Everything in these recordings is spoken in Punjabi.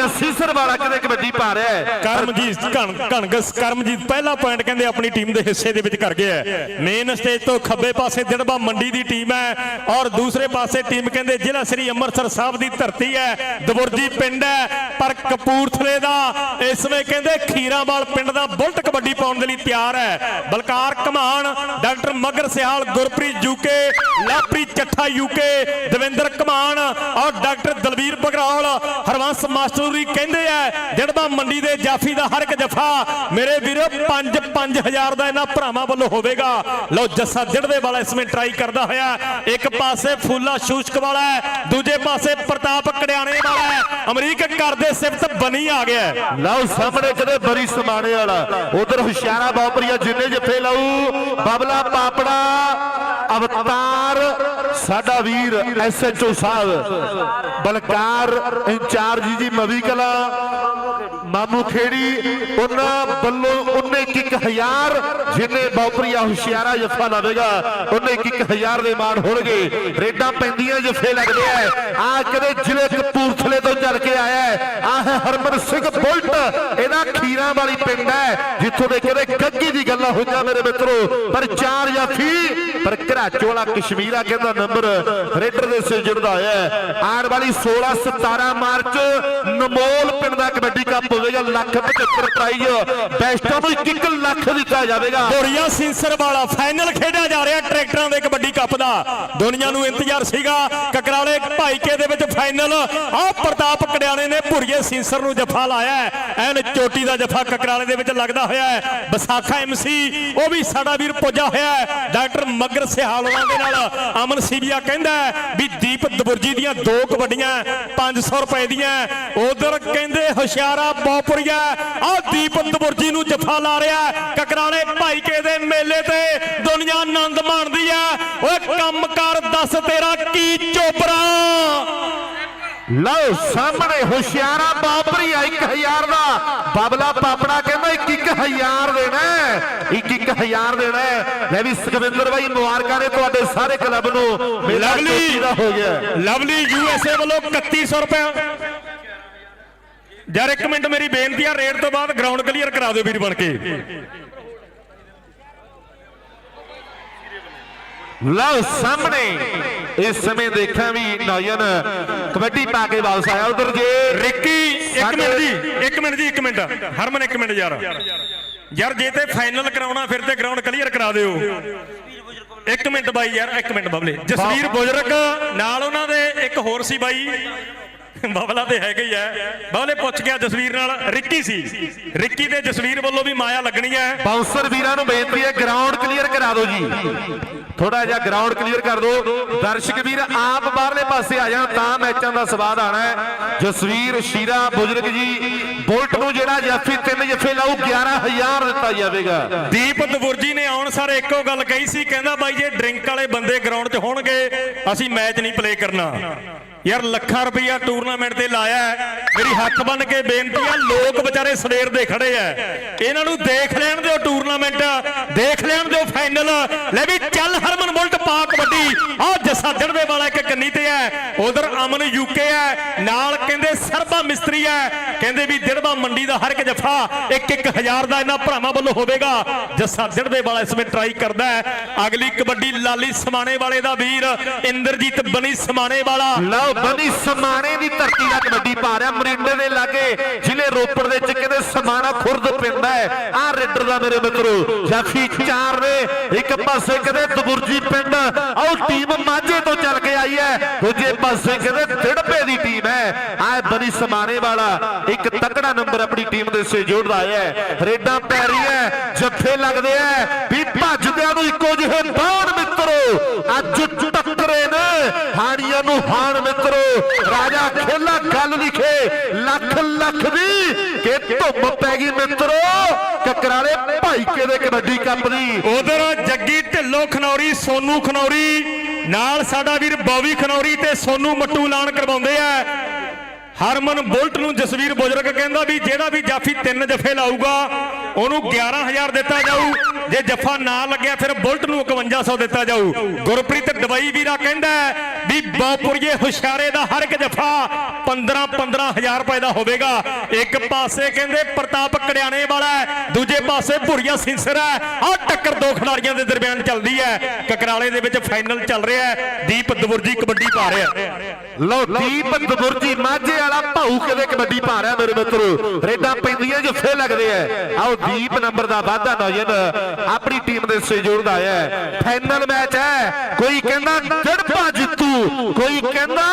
ਭੁਰੀਆ ਸੀਸਰ ਵਾਲਾ ਕਿਤੇ ਕਬੱਡੀ ਪਾ ਰਿਹਾ ਹੈ। ਕਰਮਜੀਤ ਘਣ ਘਣਗਸ, ਕਰਮਜੀਤ ਪਹਿਲਾ ਪੁਆਇੰਟ ਕਹਿੰਦੇ ਆਪਣੀ ਟੀਮ ਦੇ ਹਿੱਸੇ ਦੇ ਵਿੱਚ ਕਰ ਗਿਆ ਹੈ। ਮੇਨ ਸਟੇਜ ਤੋਂ ਖੱਬੇ ਪਾਸੇ ਦਿੜਬਾ ਮੰਡੀ ਦੀ ਟੀਮ ਹੈ ਔਰ ਦੂਸਰੇ ਪਾਸੇ ਟੀਮ ਕਹਿੰਦੇ ਜ਼ਿਲ੍ਹਾ ਸ੍ਰੀ ਅੰਮ੍ਰਿਤਸਰ ਸਾਹਿਬ ਦੀ ਧਰਤੀ ਹੈ। ਦਬੁਰਜੀ ਪਿੰਡ ਹੈ, ਪਰ ਕਪੂਰਥਲੇ ਦਾ ਇਸ ਵੇ ਕਹਿੰਦੇ ਖੀਰਾਵਾਲ ਪਿੰਡ ਦਾ ਬੁਲਟ ਕਬੱਡੀ ਪਾਉਣ ਦੇ ਲਈ ਤਿਆਰ ਹੈ। Balkar Kaman, doctor Magar Sial, Gurpreet UK Lapreet Chattha UK Davinder Kaman ਔਰ ਡਾਕਟਰ ਦਲਵੀਰ ਬਗਰੌਲ ਹਰਵੰਸ ਮਾਸਟਰ ਕਹਿੰਦੇ ਆ ਜੜਬਾ ਮੰਡੀ ਦੇ ਜਾਫੀ ਦਾ ਹਰ ਇੱਕ ਜਫਾ ਮੇਰੇ ਵੀਰੋ 5 5000 ਦਾ ਇਹਨਾਂ ਭਰਾਵਾਂ ਵੱਲੋਂ ਹੋਵੇਗਾ। ਲਓ, ਜੱਸਾ ਜੜਦੇ ਵਾਲਾ ਇਸਮੇ ਟਰਾਈ ਕਰਦਾ ਹੋਇਆ। ਇੱਕ ਪਾਸੇ ਫੂਲਾ ਸ਼ੂਸ਼ਕ ਵਾਲਾ ਦੂਜੇ ਪਾਸੇ ਪ੍ਰਤਾਪ ਕੜਿਆਣੇ ਵਾਲਾ ਹੈ। ਅਮਰੀਕ ਕਰਦੇ ਸਿਫਤ ਬਣੀ ਆ ਗਿਆ ਹੈ। ਲਓ, ਸਾਹਮਣੇ ਕਦੇ ਬਰੀ ਸਮਾਣੇ ਵਾਲਾ। ਉਧਰ ਹੁਸ਼ਿਆਰਾ ਬਾਪਰੀਆ ਜਿੰਨੇ ਜੱਫੇ ਲਾਊ, ਬਬਲਾ ਪਾਪੜਾ ਅਵਤਾਰ ਸਾਡਾ ਵੀਰ ਐਸਐਚਓ ਸਾਹਿਬ, ਬਲਕਾਰ ਇੰਚਾਰਜ ਜੀ ਮਵੀ ਕਲਾ, ਮਾਮੂ ਖੇੜੀ, ਉਹਨਾਂ ਵੱਲੋਂ ਉਹਨੇ ਇੱਕ ਜਿੰਨੇ ਬਾਪਰੀਆ ਹੁਸ਼ਿਆਰਾ ਜੱਫਾ ਲਾਵੇਗਾ ਉਹਨੇ ਇੱਕ ਦੇ ਮਾਣ ਹੋਣਗੇ। ਰੇਡਾਂ ਪੈਂਦੀਆਂ ਜੱਫੇ ਲੱਗਦੇ ਆ ਆ ਕਦੇ ਜ਼ਿਲ੍ਹੇ ਕਪੂਰਥਲੇ ਤੋਂ ਚੱਲ ਕੇ ਆਇਆ ਹੈ ਆਹ ਹਰਮਨ ਸਿੰਘ ਬੁਲਟ, ਇਹਦਾ ਖੀਰਾਂ ਵਾਲੀ ਪਿੰਡ ਹੈ ਜਿੱਥੋਂ ਦੇ ਕਦੇ ਗੱਗੀ ਦੀ ਗੱਲਾਂ ਹੋਈਆਂ ਮੇਰੇ ਮਿੱਤਰੋ। ਪਰ ਚਾਰ ਜਾਫੀ ਪਰ ਘਰਾਚੋ ਵਾਲਾ ਕਸ਼ਮੀਰਾ ਕਹਿੰਦਾ ਨੰਬਰ ਰੇਡਰ ਦੇ ਸਿਰ ਜੁੜਦਾ ਹੋਇਆ ਆਉਣ ਵਾਲੀ 16 17 ਮਾਰਚ ਨਮੋਲ ਪਿੰਡ ਦਾ ਕਬੱਡੀ ਕੱਪ ਹੋਵੇਗਾ ਲੱਖ 75 ਪ੍ਰਾਈਜ਼। ਬੈਸਟਾਂ ਨੂੰ 1 ਲੱਖ ਦਿੱਤਾ ਜਾਵੇਗਾ। ਭੋਰੀਆ ਸਿੰਸਰ ਵਾਲਾ ਫਾਈਨਲ ਖੇਡਿਆ ਜਾ ਰਿਹਾ ਟਰੈਕਟਰਾਂ ਦੇ ਕਬੱਡੀ ਕੱਪ ਦਾ। ਦੁਨੀਆ ਨੂੰ ਇੰਤਜ਼ਾਰ ਸੀਗਾ, ਕਕਰਾਲੇ ਭਾਈਕੇ ਦੇ ਵਿੱਚ ਫਾਈਨਲ। ਆਹ ਪ੍ਰਤਾਪ ਕੜਿਆਣੇ ਨੇ ਭੁਰੀਏ ਸਿੰਸਰ ਨੂੰ ਜਫ਼ਾ ਲਾਇਆ ਐਨ ਚੋਟੀ ਦਾ ਜਫਾ ਕਕਰਾਲੇ ਦੇ ਵਿੱਚ ਲੱਗਦਾ ਹੋਇਆ ਹੈ। ਵਿਸਾਖਾ ਐਮਸੀ ਉਹ ਵੀ ਸਾਡਾ ਵੀਰ ਪੁੱਜਾ ਹੋਇਆ ਹੈ। ਡਾਕਟਰ ਮਗਰ ਸਿਹਾਲਵਾਂ ਦੇ ਨਾਲ ਅਮਨ ਸੀਬੀਆ ਕਹਿੰਦਾ ਵੀ ਦੀਪ ਦਬੁਰਜੀ ਦੀਆਂ ਦੋ ਕਬੱਡੀਆਂ 500 ਰੁਪਏ ਦੀਆਂ। ਉਧਰ ਕਹਿੰਦੇ ਹੁਸ਼ਿਆਰਾ ਬੋਪੁਰੀਆ, ਆਹ ਦੀਪ ਦਬੁਰਜੀ ਨੂੰ ਜੱਫਾ ਲਾ ਰਿਹਾ ਕਕਰਾਲੇ ਭਾਈਕੇ ਦੇ ਮੇਲੇ ਤੇ ਦੁਨੀਆ ਆਨੰਦ ਮਾਣਦੀ ਆ। ਓਏ ਕੰਮ ਕਰ ਦੱਸ ਤੇਰਾ ਕੀ ਚੋਪਰਾ ਲਓ, ਸਾਹਮਣੇ ਹੁਸ਼ਿਆਰਾ ਬਾਬਰੀ 1000 ਦਾ। ਬਬਲਾ ਪਾਪੜਾ ਕਹਿੰਦਾ 1000 ਦੇਣਾ ਹੈ। ਇੱਕ ਇੱਕ ਹਜ਼ਾਰ ਦੇਣਾ ਹੈ। ਲੈ ਵੀ ਸੁਖਵਿੰਦਰ ਬਾਈ ਮੁਬਾਰਕਾਂ ਨੇ ਤੁਹਾਡੇ ਸਾਰੇ ਕਲੱਬ ਨੂੰ ਲਵਲੀ ਦਾ ਹੋ ਗਿਆ। ਲਵਲੀ ਯੂਐਸਏ ਵੱਲੋਂ 3100 ਰੁਪਏ ਯਾਰ ਇੱਕ ਮਿੰਟ ਮੇਰੀ ਬੇਨਤੀ ਆ ਰੇਡ ਤੋਂ ਬਾਅਦ ਗਰਾਊਂਡ ਕਲੀਅਰ ਕਰਾ ਦਿਓ ਵੀਰ ਬਣ ਕੇ। ਲਓ ਸਾਹਮਣੇ ਇਸ ਸਮੇਂ ਦੇਖਾਂ ਵੀ ਨੌਜਵਾਨ ਕਬੱਡੀ ਪਾ ਕੇ ਵਾਪਸ ਆਇਆ ਉਧਰ ਜੇ। ਰਿੱਕੀ ਇੱਕ ਮਿੰਟ ਜੀ ਇੱਕ ਮਿੰਟ ਜੀ ਇੱਕ ਮਿੰਟ। ਹਰਮਨ ਇੱਕ ਮਿੰਟ ਯਾਰ। ਯਾਰ ਜੇ ਤੇ ਫਾਈਨਲ ਕਰਾਉਣਾ ਫਿਰ ਤੇ ਗਰਾਊਂਡ ਕਲੀਅਰ ਕਰਾ ਦਿਓ। ਇੱਕ ਮਿੰਟ ਬਾਈ ਯਾਰ ਇੱਕ ਮਿੰਟ ਬਬਲੇ। ਜਸਵੀਰ ਬੁਜ਼ਰਗ ਨਾਲ ਉਹਨਾਂ ਦੇ ਇੱਕ ਹੋਰ ਸੀ ਬਾਈ। ਬਬਲਾ ਤੇ ਹੈਗੇ ਹੀ ਐ ਬਬਲੇ ਪੁੱਛ ਗਿਆ ਜਸਵੀਰ ਨਾਲ ਰਿੱਕੀ ਸੀ। ਰਿੱਕੀ ਤੇ ਜਸਵੀਰ ਵੱਲੋਂ ਵੀ ਮਾਇਆ ਲੱਗਣੀ ਐ ਬਾਉਂਸਰ ਵੀਰਾਂ ਨੂੰ ਬੇਨਤੀ ਹੈ ਗਰਾਊਂਡ ਕਲੀਅਰ ਕਰਾ ਦਿਓ ਜੀ। ਥੋੜਾ ਜਿਹਾ ਗਰਾਊਂਡ ਕਲੀਅਰ ਕਰ ਦਿਓ। ਦਰਸ਼ਕ ਵੀਰ ਆਪ ਬਾਹਰਲੇ ਪਾਸੇ ਆ ਜਾਣ ਤਾਂ ਮੈਚਾਂ ਦਾ ਸਵਾਦ ਆਣਾ ਹੈ। ਜਸਵੀਰ ਸ਼ੀਰਾ ਬੁਜ਼ਰਗ ਜੀ ਬੁਲਟ ਨੂੰ ਜਿਹੜਾ ਜਾਫੀ ਤਿੰਨ ਜੱਫੇ ਲਾਊ 11000 ਦਿੱਤਾ ਜਾਵੇਗਾ। ਦੀਪ ਦਬੁਰਜੀ ਨੇ ਆਉਣ ਸਾਰ ਇੱਕੋ ਗੱਲ ਕਹੀ ਸੀ ਕਹਿੰਦਾ ਬਾਈ ਜੇ ਡਰਿੰਕ ਵਾਲੇ ਬੰਦੇ ਗਰਾਊਂਡ 'ਚ ਹੋਣਗੇ ਅਸੀਂ ਮੈਚ ਨਹੀਂ ਪਲੇ ਕਰਨਾ। ਯਾਰ ਲੱਖਾਂ ਰੁਪਈਆ ਟੂਰਨਾਮੈਂਟ ਤੇ ਲਾਇਆ ਹੈ। ਮੇਰੀ ਹੱਥ ਬੰਨ ਕੇ ਬੇਨਤੀ ਆ, ਲੋਕ ਵਿਚਾਰੇ ਸਵੇਰ ਦੇ ਖੜੇ ਆ। ਇਹਨਾਂ ਨੂੰ ਦੇਖ ਲੈਣ ਦਿਓ ਟੂਰਨਾਮੈਂਟ, ਦੇਖ ਲੈਣ ਦਿਓ ਫਾਈਨਲ। ਲੈ ਵੀ ਚੱਲ ਹਰਮਨ ਬੁਲਟ ਪਾ ਕਬੱਡੀ ਆਹ ਜੱਸਾ ਜੜਦੇ ਵਾਲਾ ਇੱਕ ਕੰਨੀ ਤੇ ਹੈ ਉਧਰ ਅਮਨ ਯੂਕੇ ਹੈ ਨਾਲ ਕਹਿੰਦੇ ਸਰਬਾ ਮਿਸਤਰੀ ਹੈ ਕਹਿੰਦੇ ਵੀ ਦਿੜਬਾ ਮੰਡੀ ਦਾ ਹਰ ਇੱਕ ਜਫਾ ਇੱਕ ਇੱਕ ਹਜ਼ਾਰ ਦਾ ਇਹਨਾਂ ਭਰਾਵਾਂ ਵੱਲੋਂ ਹੋਵੇਗਾ। ਜੱਸਾ ਦਿੜਦੇ ਵਾਲਾ ਇਸ ਵਿੱਚ ਟਰਾਈ ਕਰਦਾ ਹੈ। ਅਗਲੀ ਕਬੱਡੀ ਲਾਲੀ ਸਮਾਣੇ ਵਾਲੇ ਦਾ ਵੀਰ, ਇੰਦਰਜੀਤ ਬਣੀ ਸਮਾਣੇ ਵਾਲਾ। ਲਓ ਬਣੀ ਸਮਾਣੇ ਦੀ ਧਰਤੀ ਦਾ ਕਬੱਡੀ ਪਾ ਰਿਹਾ, ਮਰਿੰਡੇ ਦੇ ਲਾਗੇ, ਜ਼ਿਲ੍ਹੇ ਰੋਪੜ ਦੇ ਵਿੱਚ ਕਹਿੰਦੇ ਸਮਾਣਾ ਖੁਰਦ ਪਿੰਡ ਹੈ। ਆਹ ਰੇਡਰ ਦਾ ਮੇਰੇ ਮਿੱਤਰੋ ਜਾਫੀ ਚਾਰ ਨੇ, ਇੱਕ ਪਾਸੇ ਕਹਿੰਦੇ ਦਬੁਰਜੀ ਪਿੰਡ, ਆਹ ਟੀਮ ਮਾਝੇ ਤੋਂ ਚੱਲ ਕੇ ਆਈ ਹੈ, ਦੂਜੇ ਪਾਸੇ ਕਹਿੰਦੇ ਦਿੜਪੇ ਦੀ ਟੀਮ ਹੈ। ਆਹ ਬਨੀ ਸਮਾਣੇ ਵਾਲਾ, ਇੱਕ ਤਕੜਾ ਨੰਬਰ ਆਪਣੀ ਟੀਮ ਦੇ ਸੇ ਜੋੜਦਾ ਹੈ। ਰੇਡਾਂ ਪੈ ਰਹੀ ਹੈ ਜੱਫੇ ਲੱਗਦੇ ਆ ਵੀ ਭੱਜਦਿਆਂ ਨੂੰ ਇੱਕੋ ਜਿਹੇ ਬਾਣ ਮਿੱਤਰੋ। ਅੱਜ ਟੱਕਰੇ ਨੇ ਹਾਣੀਆਂ ਨੂੰ ਹਾਣ ਮਿੱਤਰੋ। ਰਾਜਾ ਖੇਲਾ ਗੱਲ ਲਿਖੇ, ਲੱਖ ਲੱਖ ਦੀ ਕਿ ਧੁੰਮ ਪੈ ਗਈ ਮਿੱਤਰੋ। ਕਕਰਾਲੇ ਭਾਈਕੇ ਦੇ ਕਬੱਡੀ ਕੱਪ ਦੀ। ਉਧਰ ਜੱਗੀ ਢਿੱਲੋਂ ਖਨੌਰੀ, ਸੋਨੂ ਖਨੌਰੀ, ਨਾਲ ਸਾਡਾ ਵੀਰ ਬੌਵੀ ਖਨੌਰੀ ਤੇ ਸੋਨੂ ਮੱਟੂ ਐਲਾਨ ਕਰਵਾਉਂਦੇ ਆ। ਹਰਮਨ ਬੁਲਟ ਨੂੰ ਜਸਵੀਰ ਬੁਜ਼ਰਗ ਕਹਿੰਦਾ ਵੀ ਜਿਹੜਾ ਵੀ ਜਾਫੀ ਤਿੰਨ ਜਫੇ ਲਾਊਗਾ, ਉਹਨੂੰ 11000 ਦਿੱਤਾ ਜਾਊ। ਜੇ ਜੱਫਾ ਨਾ ਲੱਗਿਆ, ਫਿਰ ਬੁਲਟ ਨੂੰ 5100 ਦਿੱਤਾ ਜਾਊ। ਗੁਰਪ੍ਰੀਤ ਦਵਾਈ ਵੀਰਾ ਕਹਿੰਦਾ ਹੈ ਵੀ ਬੌਪੁਰੀਏ ਹੁਸ਼ਿਆਰੇ ਦਾ ਹਰ ਇੱਕ ਜਫਾ 15 15000 ਰੁਪਏ ਦਾ ਹੋਵੇਗਾ। ਇੱਕ ਪਾਸੇ ਕਹਿੰਦੇ ਪ੍ਰਤਾਪ ਕੜਿਆਣੇ ਵਾਲਾ ਦੂਜੇ ਪਾਸੇ ਭੁਰੀਆ ਸਿੰਸਰ ਹੈ। ਆਹ ਟੱਕਰ ਦੋ ਖਿਡਾਰੀਆਂ ਦੇ ਦਰਮਿਆਨ ਚੱਲਦੀ ਹੈ। ਕਕਰਾਲੇ ਦੇ ਵਿੱਚ ਫਾਈਨਲ ਚੱਲ ਰਿਹਾ ਹੈ। ਦੀਪ ਦਵੁਰਜੀ ਕਬੱਡੀ ਪਾ ਰਿਹਾ ਲਓ, ਦੀਪ ਦਬੁਰਜੀ ਮਾਝੇ ਵਾਲਾ ਭਾਊ ਕਦੇ ਕਬੱਡੀ ਪਾ ਰਿਹਾ ਮੇਰੇ ਮਿੱਤਰੋ? ਰੇਡਾਂ ਪੈਂਦੀਆਂ ਜੱਫੇ ਲੱਗਦੇ ਆ ਆਓ, ਦੀਪ ਨੰਬਰ ਦਾ ਵਾਧਾ ਨੌਜਵਾਨ ਆਪਣੀ ਟੀਮ ਦੇ ਸੇ ਜੋੜਦਾ ਹੈ। ਫਾਈਨਲ ਮੈਚ ਹੈ। ਕੋਈ ਕਹਿੰਦਾ ਜੜਪਾ ਜਿੱਤੂ ਕੋਈ ਕਹਿੰਦਾ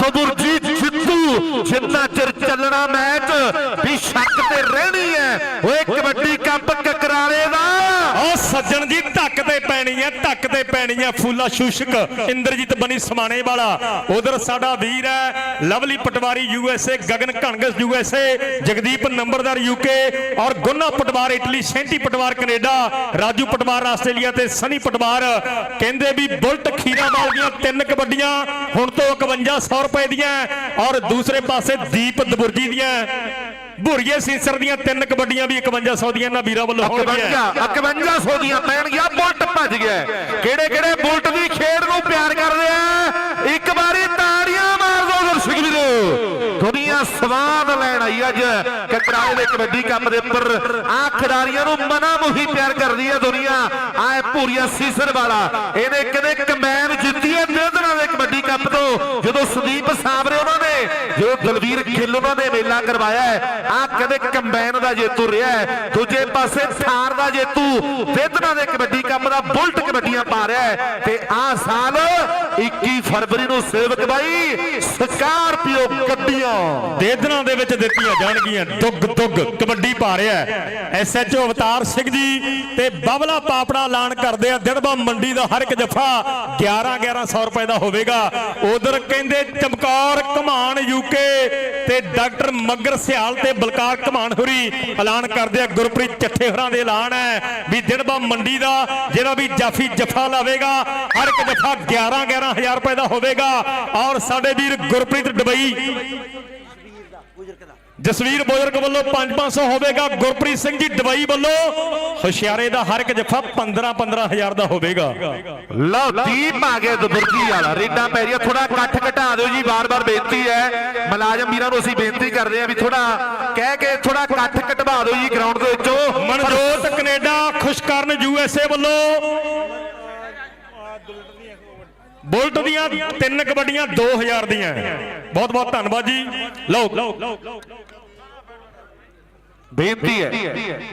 ਦਬੁਰਜੀ ਜਿੱਤੂ ਜਿੰਨਾ ਚਿਰ ਚੱਲਣਾ ਮੈਚ, ਵੀ ਸ਼ੱਕ ਤੇ ਰਹਿਣੀ ਹੈ ਓਏ ਕਬੱਡੀ ਕੱਪ ਸੱਜਣ ਜੀ, ਧੱਕ ਤੇ ਪੈਣੀ ਹੈ ਧੱਕ ਤੇ ਪੈਣੀ ਹੈ ਫੂਲਾ ਸ਼ੂਸ਼ਕ ਇੰਦਰਜੀਤ ਬਣੀ ਸਮਾਣੇ ਵਾਲਾ। ਉਧਰ ਸਾਡਾ ਵੀਰ ਹੈ, Lovely Patwari USA Gagan Kangas USA Jagdeep Nambardar UK ਔਰ Gunna Patwar Italy, Santy Patwar Canada, Raju Patwar Australia ਤੇ ਸਨੀ ਪਟਵਾਰ। ਕਹਿੰਦੇ ਵੀ ਬੁਲਟ ਖੀਰਾਵਾਲ ਦੀਆਂ ਤਿੰਨ ਕਬੱਡੀਆਂ, ਹੁਣ ਤੋਂ 5100 ਰੁਪਏ ਦੀਆਂ ਔਰ ਦੂਸਰੇ ਪਾਸੇ ਦੀਪ ਦਬੁਰਜੀ ਦੀਆਂ। ਭੁਰੀਏ ਸੀਸਰ ਦੀਆਂ ਤਿੰਨ ਕਬੱਡੀਆਂ ਵੀ 5100 ਦੀਆਂ ਇਹਨਾਂ ਵੀਰਾਂ ਵੱਲੋਂ ਹੋਣਗੀਆਂ। 5100 ਦੀਆਂ ਪੈਣਗੀਆਂ ਬੁਲਟ ਭੱਜ ਗਿਆ। ਕਿਹੜੇ ਕਿਹੜੇ ਬੁਲਟ ਦੀ ਖੇਡ ਨੂੰ ਪਿਆਰ ਕਰਦੇ ਆ ਇੱਕ ਵਾਰੀ ਤਾੜੀਆਂ ਮਾਰ ਦਿਓ ਦਰਸ਼ਕ ਵੀਰੋ ਦੁਨੀਆ ਸਵਾਦ ਲੈਣ ਆਈ ਅੱਜ। ਕਕਰਾਲੇ ਦੇ ਕਬੱਡੀ ਕੱਪ ਦੇ ਉੱਪਰ ਆ ਖਿਡਾਰੀਆਂ ਨੂੰ ਮਨਾ ਮੁਹੀ ਪਿਆਰ ਕਰਦੀ ਹੈ ਦੁਨੀਆ। ਆਏ ਭੂਰੀਆ ਸੀਸਰ ਵਾਲਾ। ਇਹਨੇ ਕਦੇ ਕਮੈਨ ਜਿੱਤੀ ਹੈ ਨਿਰਦਨਾ ਦੇ ਕਬੱਡੀ ਕੱਪ ਤੋਂ? ਜਦੋਂ ਸੁਦੀਪ ਸਾਬਰੇ ਉਹਨਾਂ ਨੇ ਜਦੋਂ ਦਲਵੀਰ ਖਿੱਲ ਉਹਨਾਂ ਨੇ ਮੇਲਾ ਕਰਵਾਇਆ ਹੈ ਆ ਕਦੇ ਕੰਬਾਈਨ ਦਾ ਜੇਤੂ ਰਿਹਾ ਹੈ, ਦੂਜੇ ਪਾਸੇ ਥਾਰ ਦਾ ਜੇਤੂ ਵੇਦਨਾ ਦੇ ਕਬੱਡੀ ਕੱਪ ਦਾ ਬੁਲਟ ਕਬੱਡੀਆਂ ਪਾ ਰਿਹਾ ਹੈ, ਤੇ ਆ ਸਾਲ 21 ਫਰਵਰੀ ਨੂੰ ਸੇਵਕ ਬਾਈ ਸਕਾਰਪੀਓ ਗੱਡੀਆਂ ਦੇਦਨਾ ਦੇ ਵਿੱਚ ਦਿੱਤੀਆਂ ਜਾਣਗੀਆਂ, ਦੁੱਗ ਦੁੱਗ ਕਬੱਡੀ ਪਾ ਰਿਹਾ ਐਸਐਚਓ ਅਵਤਾਰ ਸਿੰਘ ਜੀ ਤੇ ਬਬਲਾ ਪਾਪੜਾ ਐਲਾਨ ਕਰਦੇ ਆ ਦਿੜਬਾ ਮੰਡੀ ਦਾ ਹਰ ਇੱਕ ਜਫਾ 11 1100 ਰੁਪਏ ਦਾ ਹੋਵੇਗਾ। ਉਧਰ ਕਹਿੰਦੇ ਚਮਕੌਰ ਕਮਾਨ ਯੂਕੇ ਤੇ ਡਾਕਟਰ ਮੱਗਰ ਸਿਆਲ ਤੇ ਬਲਕਾਰ ਕਮਾਨ ਹੁਰੀ ਐਲਾਨ ਕਰਦੇ ਆ। ਗੁਰਪ੍ਰੀਤ ਚੱਠੇ ਹੋਰਾਂ ਦੇ ਐਲਾਨ ਹੈ ਵੀ ਦਿੜਬਾ ਮੰਡੀ ਦਾ, ਜਿਹੜਾ ਵੀ ਜਾਫੀ ਜਫਾ ਲਾਵੇਗਾ, ਹਰ ਇੱਕ ਜਫਾ 11 11000 ਰੁਪਏ ਦਾ ਹੋਵੇਗਾ। ਔਰ ਸਾਡੇ ਵੀਰ ਗੁਰਪ੍ਰੀਤ ਡਬਈ ਜਸਵੀਰ ਬੁਜ਼ਰਗ ਵੱਲੋਂ 5-500 ਹੋਵੇਗਾ ਗੁਰਪ੍ਰੀਤ ਸਿੰਘ ਜੀ ਡਬਈ ਵੱਲੋਂ ਹੁਸ਼ਿਆਰੇ ਦਾ ਹਰ ਇੱਕ ਜੱਫਾ 15-15000 ਦਾ ਹੋਵੇਗਾ। ਲਓ ਦੀਪ ਆ ਗਏ ਦਬੁਰਜੀ ਵਾਲਾ ਰੇਡਾਂ ਪੈ ਰਹੀਆਂ ਥੋੜਾ ਇਕੱਠ ਘਟਾ ਦਿਓ ਜੀ ਵਾਰ-ਵਾਰ ਬੇਨਤੀ ਹੈ। ਮੁਲਾਜ਼ਮ ਵੀਰਾਂ ਨੂੰ ਅਸੀਂ ਬੇਨਤੀ ਕਰਦੇ ਹਾਂ ਵੀ ਥੋੜਾ ਕਹਿ ਕੇ ਥੋੜਾ ਇਕੱਠ ਘਟਵਾ ਦਿਓ ਜੀ ਗਰਾਊਂਡ ਦੇ ਵਿੱਚੋਂ। ਮਨਜੋਤ ਕੈਨੇਡਾ ਖੁਸ਼ਕਰਨ ਯੂਐਸਏ ਵੱਲੋਂ। ਬੁਲਟ ਦੀਆਂ ਤਿੰਨ ਕਬੱਡੀਆਂ 2000 ਦੀਆਂ। ਬਹੁਤ ਬਹੁਤ ਧੰਨਵਾਦ ਜੀ। ਲਓ। ਬੇਨਤੀ ਹੈ।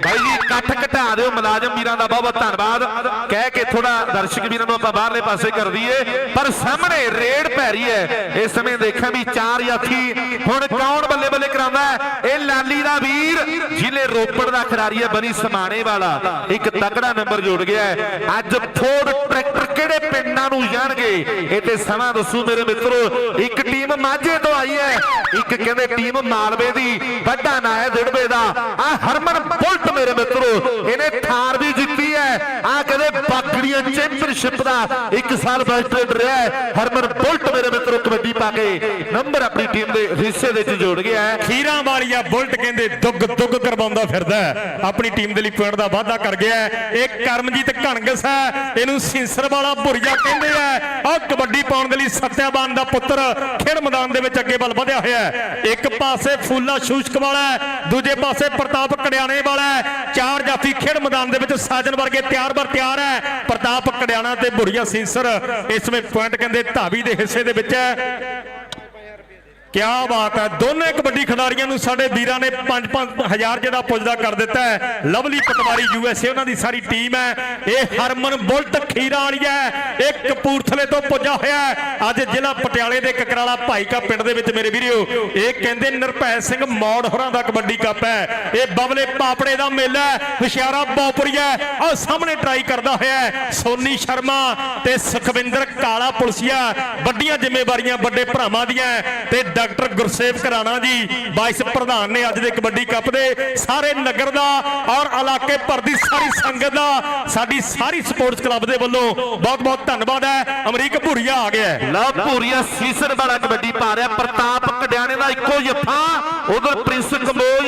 ਭਾਈ ਜੀ, ਇਕੱਠ ਘਟਾ ਦਿਓ, ਮੁਲਾਜ਼ਮ ਵੀਰਾਂ ਦਾ ਬਹੁਤ ਬਹੁਤ ਧੰਨਵਾਦ। ਕਹਿ ਕੇ ਥੋੜਾ ਦਰਸ਼ਕ ਵੀਰਾਂ ਨੂੰ ਆਪਾਂ ਬਾਹਰਲੇ ਪਾਸੇ ਕਰ ਦਈਏ। ਪਰ ਸਾਹਮਣੇ ਰੇਡ ਪੈ ਰਹੀ ਹੈ। ਇਸ ਸਮੇਂ ਦੇਖਾਂ ਵੀ ਚਾਰ ਯਾਥੀ ਹੁਣ ਕੌਣ ਬੱਲੇ ਬੱਲੇ ਕਰਾਉਂਦਾ ਇਹ ਲਾਲੀ ਦਾ ਵੀਰ ਜ਼ਿਲ੍ਹੇ ਰੋਪੜ ਦਾ ਖਿਡਾਰੀ ਹੈ, ਬਣੀ ਸਮਾਣੇ ਵਾਲਾ। ਇੱਕ ਤਕੜਾ ਨੰਬਰ ਜੁੜ ਗਿਆ ਹੈ। ਅੱਜ ਫੋਰਡ ਟਰੈਕਟਰ ਕਿਹੜੇ ਪਿੰਡਾਂ ਨੂੰ ਜਾਣਗੇ। ਇਹ ਤੇ ਸਮਾਂ ਦੱਸੂ ਮੇਰੇ ਮਿੱਤਰੋ, ਇੱਕ ਟੀਮ ਮਾਝੇ ਤੋਂ ਆਈ ਹੈ। ਇੱਕ ਕਹਿੰਦੇ ਟੀਮ ਮਾਲਵੇ ਦੀ, ਵੱਡਾ ਨਾਂ ਹੈ ਦਿੜਬੇ ਦਾ। ਆ ਹਰਮਨ ਬੁਲਟ ਮੇਰੇ ਮਿੱਤਰੋ, ਇਹਨੇ ਥਾਰ ਵੀ ਜਿੱਤੀ। ਹੈ ਆ ਕਹਿੰਦੇ ਬਾਕੜੀਆਂ ਚੈਂਪੀਅਨਸ਼ਿਪ ਦਾ ਇੱਕ ਸਾਲ ਬੈਸਟ ਰਿਹਾ ਹੈ। ਹਰਮਨ ਬੁਲਟ ਮੇਰੇ ਮਿੱਤਰੋ ਕਬੱਡੀ ਪਾ ਕੇ ਨੰਬਰ ਆਪਣੀ ਟੀਮ ਦੇ ਹਿੱਸੇ ਦੇ ਵਿੱਚ ਜੋੜ ਗਿਆ ਹੈ। ਖੀਰਾਂ ਵਾਲੀਆ ਬੁਲਟ ਕਹਿੰਦੇ ਦੁੱਗ ਦੁੱਗ ਕਰਵਾਉਂਦਾ ਫਿਰਦਾ ਆਪਣੀ ਟੀਮ ਦੇ ਲਈ ਪੁਆਇੰਟ ਦਾ ਵਾਅਦਾ ਕਰ ਗਿਆ ਹੈ। ਇਹ ਕਰਮਜੀਤ ਘਣਗਸ ਹੈ। ਇਹਨੂੰ ਸਿੰਸਰ ਵਾਲਾ ਭੁਰੀਆ ਕਹਿੰਦੇ ਆ। ਆਹ ਕਬੱਡੀ ਪਾਉਣ ਦੇ ਲਈ ਸਤਿਆਬਾਨ ਦਾ ਪੁੱਤਰ ਖੇਡ ਮੈਦਾਨ ਦੇ ਵਿੱਚ ਅੱਗੇ ਵੱਲ ਵਧਿਆ ਹੋਇਆ ਹੈ। ਇੱਕ ਪਾਸੇ ਫੂਲਾ ਸ਼ੂਸ਼ਕ ਵਾਲਾ ਦੂਜੇ ਪਾਸੇ ਪ੍ਰਤਾਪ ਕੜਿਆਣੇ ਵਾਲਾ ਹੈ। ਚਾਰ ਜਾਫੀ ਖੇਡ ਮੈਦਾਨ ਦੇ ਵਿੱਚ ਸਾਜਨ ਵਰਗੇ ਤਿਆਰ ਬਰ ਤਿਆਰ ਹੈ। ਪ੍ਰਤਾਪ ਕੜਿਆਣਾ ਤੇ ਭੁਰੀਆ ਸੀਸਰ ਇਸ ਵਿੱਚ ਪੁਆਇੰਟ ਕਹਿੰਦੇ ਧਾਵੀ ਦੇ ਹਿੱਸੇ ਦੇ ਵਿੱਚ ਹੈ। ਕਿਆ ਬਾਤ ਹੈ। ਦੋਨੇ ਕਬੱਡੀ ਖਿਡਾਰੀਆਂ ਨੂੰ ਸਾਡੇ ਵੀਰਾਂ ਨੇ 5-5000 ਜਿਹੜਾ ਪੁੱਜਦਾ ਕਰ ਦਿੱਤਾ ਹੈ। ਲਵਲੀ ਪਟਵਾਰੀ ਯੂਐਸਏ ਉਹਨਾਂ ਦੀ ਸਾਰੀ ਟੀਮ ਹੈ। ਇਹ ਹਰਮਨ ਬੁਲਟ ਖੀਰਾ ਵਾਲੀ ਹੈ। ਇਹ ਕਪੂਰਥਲੇ ਤੋਂ ਪੁੱਜਾ ਹੋਇਆ ਅੱਜ ਜ਼ਿਲ੍ਹਾ ਪਟਿਆਲੇ ਦੇ ਕਕਰਾਲਾ ਭਾਈਕਾ ਪਿੰਡ ਦੇ ਵਿੱਚ ਮੇਰੇ ਵੀਰੋ ਇਹ ਕਹਿੰਦੇ ਨਿਰਭੈ ਸਿੰਘ ਮੌੜ ਹੋਰਾਂ ਦਾ ਕਬੱਡੀ ਕੱਪ ਹੈ। ਇਹ ਬਬਲੇ ਪਾਪੜੇ ਦਾ ਮੇਲਾ ਹੈ। ਹੁਸ਼ਿਆਰਾ ਬੌਪਰੀਆ ਆਹ ਸਾਹਮਣੇ ਟਰਾਈ ਕਰਦਾ ਹੋਇਆ ਸੋਨੀ ਸ਼ਰਮਾ ਤੇ ਸੁਖਵਿੰਦਰ ਕਾਲਾ ਪੁਲਸੀਆ। ਵੱਡੀਆਂ ਜ਼ਿੰਮੇਵਾਰੀਆਂ ਵੱਡੇ ਭਰਾਵਾਂ ਦੀਆਂ ਤੇ ਡਾਕਟਰ ਗੁਰਸੇਵ ਘਰਾਣਾ ਜੀ ਵਾਈਸ ਪ੍ਰਧਾਨ ਨੇ ਅੱਜ ਦੇ ਕਬੱਡੀ ਕੱਪ ਦੇ ਸਾਰੇ ਨਗਰ ਦਾ ਔਰ ਇਲਾਕੇ ਭਰ ਦੀ ਸਾਰੀ ਸੰਗਤ ਦਾ, ਸਾਡੀ ਸਾਰੀ ਸਪੋਰਟਸ ਕਲੱਬ ਦੇ ਵੱਲੋਂ ਬਹੁਤ ਬਹੁਤ ਧੰਨਵਾਦ ਹੈ। ਅਮਰੀਕ ਭੂਰੀਆ ਆ ਗਿਆ ਹੈ। ਭੂਰੀਆ ਸੀਸਨ ਵਾਲਾ ਕਬੱਡੀ ਪਾ ਰਿਹਾ, ਪ੍ਰਤਾਪ ਕਡਿਆਣੇ ਦਾ ਇੱਕੋ ਜੱਫਾ ਉਧਰ ਪ੍ਰਿੰਸ ਕੰਬੋਜ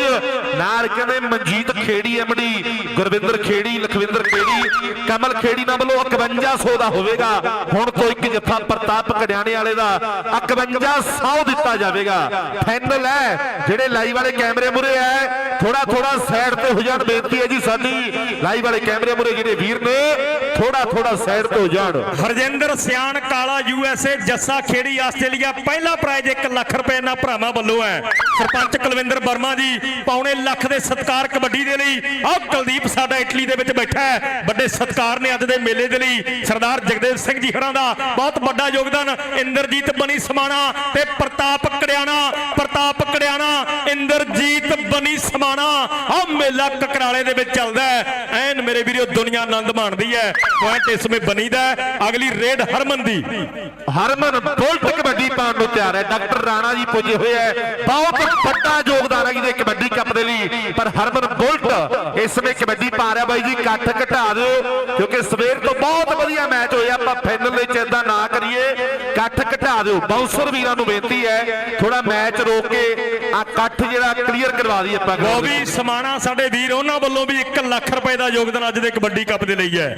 ਨਾਲ ਕਹਿੰਦੇ ਮਨਜੀਤ ਖੇੜੀ ਐਮਡੀ ਗੁਰਵਿੰਦਰ ਖੇੜੀ, ਲਖਵਿੰਦਰ ਖੇੜੀ, ਕਮਲ ਖੇੜੀ ਨਾਲ ਵੱਲੋਂ 5100 ਦਾ ਹੋਵੇਗਾ। ਹੁਣ ਤੋਂ ਇੱਕ ਜੱਫਾ ਪ੍ਰਤਾਪ ਕਡਿਆਣੇ ਵਾਲੇ ਦਾ 5100 ਦਿੱਤਾ ਜਾ ਜਾਵੇਗਾ। ਫਾਈਨਲ ਹੈ। ਜਿਹੜੇ ਲਾਈਵ ਵਾਲੇ ਕੈਮਰੇ ਮੁਰੇ ਹੈ ਥੋੜਾ ਥੋੜਾ ਸਾਈਡ ਤੇ ਹੋ ਜਾਣ ਬੇਨਤੀ ਹੈ ਜੀ ਸਾਡੀ। ਲਾਈਵ ਵਾਲੇ ਕੈਮਰੇ ਮੁਰੇ ਜਿਹੜੇ ਵੀਰ ਨੇ ਥੋੜਾ ਥੋੜਾ ਸਾਈਡ ਤੇ ਜਾਣ। ਹਰਜਿੰਦਰ ਸਿਆਣ ਕਾਲਾ ਯੂਐਸਏ ਜੱਸਾ ਖੇੜੀ ਆਸਟ੍ਰੇਲੀਆ ਪਹਿਲਾ ਪ੍ਰਾਈਜ਼ 1 ਲੱਖ ਰੁਪਏ ਨਾਲ ਭਰਾਵਾਂ ਵੱਲੋਂ ਹੈ। ਸਰਪੰਚ ਕੁਲਵਿੰਦਰ ਵਰਮਾ ਜੀ ਪੌਣੇ ਲੱਖ ਦੇ ਸਤਕਾਰ ਕਬੱਡੀ ਦੇ ਲਈ। ਆਹ ਕੁਲਦੀਪ ਸਾਡਾ ਇਟਲੀ ਦੇ ਵਿੱਚ ਬੈਠਾ ਹੈ। ਵੱਡੇ ਸਤਕਾਰ ਨੇ ਅੱਜ ਦੇ ਮੇਲੇ ਦੇ ਲਈ ਸਰਦਾਰ ਜਗਦੇਵ ਸਿੰਘ ਜੀ ਹਰਾਂ ਦਾ ਬਹੁਤ ਵੱਡਾ ਯੋਗਦਾਨ। ਇੰਦਰਜੀਤ ਬਣੀ ਸਮਾਣਾ ਤੇ ਪ੍ਰਤਾਪ ਕੜਿਆਣਾ ਪ੍ਰਤਾਪ ਕੜਿਆਣਾ ਇੰਦਰਜੀਤ ਬਣੀ ਸਮਾਣਾ। ਆਹ ਮੇਲਾ ਕਕਰਾਲੇ ਦੇ ਵਿੱਚ ਚੱਲਦਾ ਐਨ ਮੇਰੇ ਵੀਰੋ, ਦੁਨੀਆ ਆਨੰਦ ਮਾਣਦੀ ਹੈ। ਪੁਆਇੰਟ ਇਸ ਵਿੱਚ ਬਣੀਦਾ ਅਗਲੀ ਰੇਡ ਹਰਮਨ ਦੀ। ਹਰਮਨ ਬੁਲਟ ਕਬੱਡੀ ਪਾਉਣ ਨੂੰ ਤਿਆਰ ਹੈ। ਡਾਕਟਰ ਰਾਣਾ ਜੀ ਪੁੱਜੇ ਹੋਏ ਹੈ। ਬਹੁਤ ਵੱਡਾ ਯੋਗਦਾਨ ਹੈ ਇਹਦੇ ਕਬੱਡੀ ਕੱਪ ਦੇ ਲਈ। ਪਰ ਹਰਮਨ ਬੁਲਟ ਇਸ ਸਮੇਂ ਕਬੱਡੀ ਪਾ ਰਿਹਾ ਬਾਈ ਜੀ ਇਕੱਠ ਘਟਾ ਦਿਓ ਕਿਉਂਕਿ ਸਵੇਰ ਤੋਂ ਬਹੁਤ ਵਧੀਆ ਮੈਚ ਹੋਇਆ ਆਪਾਂ ਫਾਈਨਲ ਵਿੱਚ ਇਦਾਂ ਨਾ ਕਰੀਏ ਇਕੱਠ ਘਟਾ ਦਿਓ। ਬਾਉਂਸਰ ਵੀਰਾਂ ਨੂੰ ਬੇਨਤੀ ਹੈ ਥੋੜਾ ਮੈਚ ਰੋਕ ਕੇ ਆ ਇਕੱਠ ਜਿਹੜਾ ਕਲੀਅਰ ਕਰਵਾ ਦਈਏ ਆਪਾਂ ਉਹ ਵੀ ਸਮਾਣਾ ਸਾਡੇ ਵੀਰ ਉਹਨਾਂ ਵੱਲੋਂ ਵੀ 1 ਲੱਖ ਰੁਪਏ ਦਾ ਯੋਗਦਾਨ ਅੱਜ ਦੇ ਕਬੱਡੀ ਕੱਪ ਦੇ ਲਈ ਹੈ।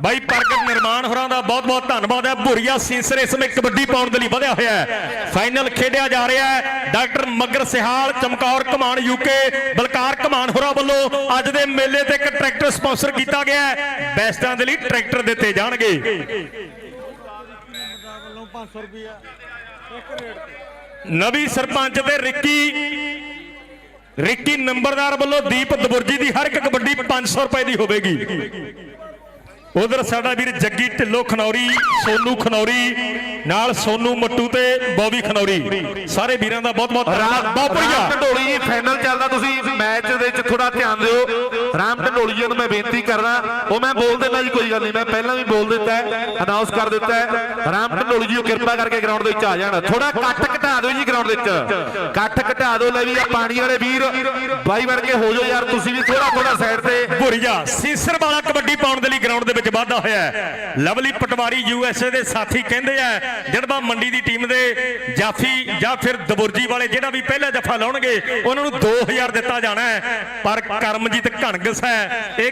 ਬਾਈ ਪ੍ਰਗਟ ਨਿਰਮਾਣ ਹੋਰਾਂ ਦਾ ਬਹੁਤ ਬਹੁਤ ਧੰਨਵਾਦ ਹੈ। ਭੁਰੀਆ ਸੀਸਰ ਇਸ ਵਿੱਚ ਕਬੱਡੀ ਪਾਉਣ ਦੇ ਲਈ ਵਧਿਆ ਹੋਇਆ ਹੈ। ਫਾਈਨਲ ਖੇਡਿਆ ਜਾ ਰਿਹਾ ਹੈ। ਡਾਕਟਰ ਮਗਰ ਸਿਹਾਲ, ਚਮਕੌਰ ਕਮਾਨ ਯੂਕੇ ਬਲਕਾਰ ਕਮਾਨ ਹੋਰਾਂ ਵੱਲੋਂ ਅੱਜ ਦੇ ਮੇਲੇ ਤੇ ਇੱਕ ਟਰੈਕਟਰ ਸਪਾਂਸਰ ਕੀਤਾ ਗਿਆ ਹੈ। ਬੈਸਟਾਂ ਦੇ ਲਈ ਟਰੈਕਟਰ ਦਿੱਤੇ ਜਾਣਗੇ। 500 ਰੁਪਿਆ ਇੱਕ ਰੇਟ ਤੇ ਨਵੀਂ ਸਰਪੰਚ ਤੇ ਰਿੱਕੀ ਰਿੱਕੀ ਨੰਬਰਦਾਰ ਵੱਲੋਂ ਦੀਪ ਦਬੁਰਜੀ ਦੀ ਹਰ ਇੱਕ ਕਬੱਡੀ 500 ਰੁਪਏ ਦੀ ਹੋਵੇਗੀ। ਉਧਰ ਸਾਡਾ ਵੀਰ ਜੱਗੀ ਢਿੱਲੋਂ ਖਨੌਰੀ ਸੋਨੂ ਖਨੌਰੀ ਨਾਲ ਸੋਨੂ ਮੱਟੂ ਤੇ ਬੋਬੀ ਖਨੌਰੀ। ਸਾਰੇ ਵੀਰਾਂ ਦਾ ਬਹੁਤ ਬਹੁਤ ਧੰਨਵਾਦ ਵਧੀਆ। ਢੰਡੋਲੀ ਜੀ ਫਾਈਨਲ ਚੱਲਦਾ ਤੁਸੀਂ ਮੈਚ ਦੇ ਵਿੱਚ ਥੋੜਾ ਧਿਆਨ ਦਿਓ। ਰਾਮ ਢੰਡੋਲੀ ਜੀ ਨੂੰ ਮੈਂ ਬੇਨਤੀ ਕਰਦਾ ਉਹ ਮੈਂ ਬੋਲ ਦਿੰਦਾ ਜੀ ਕੋਈ ਗੱਲ ਨਹੀਂ ਮੈਂ ਪਹਿਲਾਂ ਵੀ ਬੋਲ ਦਿੱਤਾ ਹੈ ਅਨਾਉਂਸ ਕਰ ਦਿੱਤਾ ਹੈ। ਰਾਮ ਢੰਡੋਲੀ ਜੀ ਕਿਰਪਾ ਕਰਕੇ ਗਰਾਊਂਡ ਦੇ ਵਿੱਚ ਆ ਜਾਣ। ਥੋੜਾ ਕੱਟ ਘਟਾ ਦਿਓ ਜੀ ਗਰਾਊਂਡ ਦੇ ਵਿੱਚ। ਕੱਟ ਘਟਾ ਦਿਓ ਲੈ ਵੀ ਆ ਪਾਣੀ ਵਾਲੇ ਵੀਰ ਬਾਈ ਬਣ ਕੇ ਹੋ ਜਾਓ ਯਾਰ ਤੁਸੀਂ ਵੀ ਥੋੜਾ ਥੋੜਾ ਸਾਈਡ ਤੇ। ਭੁਰੀਆ ਸੀਸਰ ਵਾਲਾ ਕਬੱਡੀ ਪਾਉਣ ਦੇ ਲਈ ਗਰਾਊਂਡ ਦੇ ਵਿੱਚ ਵਾਧਾ ਹੋਇਆ ਹੈ। ਲਵਲੀ ਪਟਵਾਰੀ ਯੂਐਸਏ ਦੇ ਸਾਥੀ ਕਹਿੰਦੇ ਆ ਜੜਬਾ ਮੰਡੀ ਦੀ ਟੀਮ ਦੇ ਜਾਫੀ ਜਾਂ ਫਿਰ ਦਬੁਰਜੀ ਵਾਲੇ ਜਿਹੜਾ ਵੀ ਪਹਿਲਾ ਜਫਾ ਲਾਉਣਗੇ, ਉਹਨਾਂ ਨੂੰ 2000 ਦਿੱਤਾ ਜਾਣਾ ਹੈ। ਪਰ ਕਰਮਜੀਤ ਘਣਗਸ ਹੈ। ਇਹ